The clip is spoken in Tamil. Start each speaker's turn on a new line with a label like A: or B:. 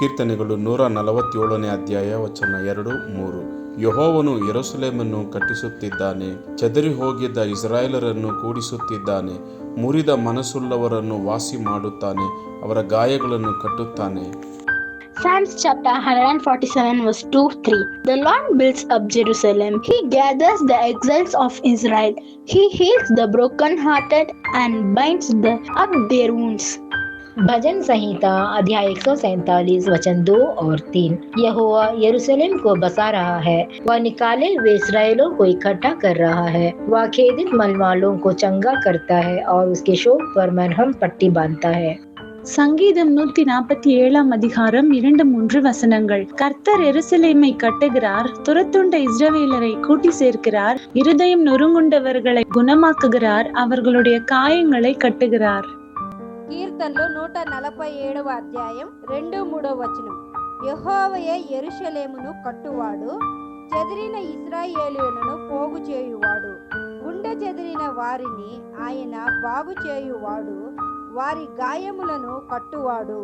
A: ಕೀರ್ತನೆಗಳು ನೂರ ನಲವತ್ತೇಳನೇ ಅಧ್ಯಾಯ ವಚನ ಎರಡು ಮೂರು ಯಹೋವನು ಯೆರೂಸಲೇಮನ್ನು ಕಟ್ಟಿಸುತ್ತಿದ್ದಾನೆ ಚದರಿ ಹೋಗಿದ್ದ ಇಸ್ರಾಯೇಲರನ್ನು ಕೂಡಿಸುತ್ತಿದ್ದಾನೆ ಮುರಿದ ಮನಸ್ಸುಳ್ಳವರನ್ನು ವಾಸಿ ಮಾಡುತ್ತಾನೆ ಅವರ ಗಾಯಗಳನ್ನು ಕಟ್ಟುತ್ತಾನೆ
B: Psalms chapter 147 verse 2 3. The Lord builds up Jerusalem. He gathers the exiles of Israel. He heals the brokenhearted and binds the, up their wounds.
C: भजन संहिता अध्याय एक वचन दो और तीन यहोवा यरूशलेम को बसा रहा है वह निकाले हुए इसराइलों को इकट्ठा कर रहा है वह खेदित मलवालों को चंगा करता है और उसके शोक पर मरहम पट्टी बांधता है
D: சங்கீதம் நூத்தி நாற்பத்தி ஏழாம் அதிகாரம் இரண்டு மூன்று வசனங்கள் கர்த்தர் எருசலேமை கட்டுகிறார் துரத்துண்ட இஸ்ரவேலரை கூட்டி சேர்க்கிறார் இருதயம் நொறுங்குண்டவர்களை குணமாக்குகிறார் அவர்களுடைய காயங்களை கட்டுகிறார்
E: కీర్తనలు నూట నలభై ఏడవ అధ్యాయం రెండు మూడవ వచనం యహోవయే ఎరుషలేమును కట్టువాడు చెదిరిన ఇస్రాయేలులను పోగు చేయువాడు గుండె చెదిరిన వారిని ఆయన బాగు చేయువాడు వారి గాయములను కట్టువాడు